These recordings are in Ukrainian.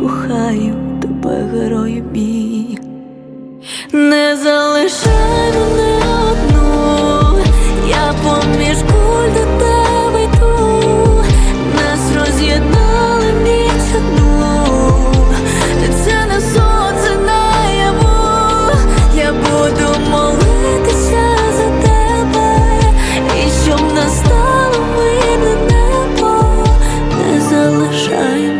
кохаю тебе, герою мій. Не залишай мене одну, я поміж куль до тебе йду, нас роз'єднали ніч одну, це не сон, наяву, я буду молитися за тебе, і щоб настало мирне небо, не залишай мене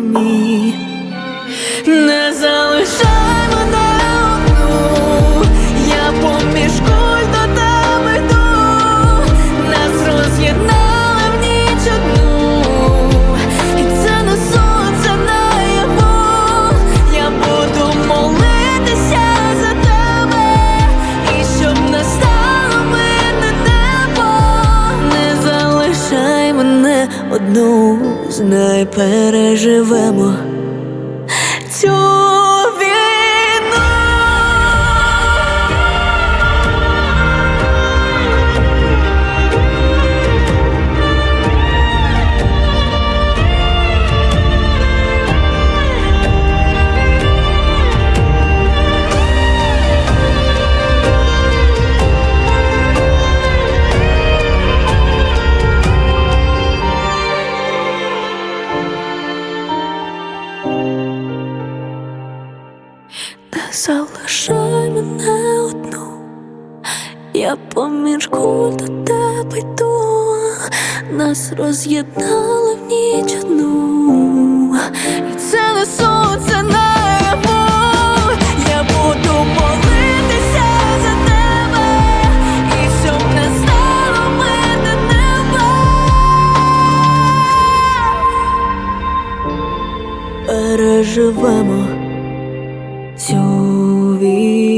мій. Не залишай одну, знай, переживемо цю залишай мене одну, я поміж куль до тебе йду, нас роз'єднали в ніч одну, і це не сон, це я буду молитися за тебе, і щоб не стало мене неба. Переживемо цю movie.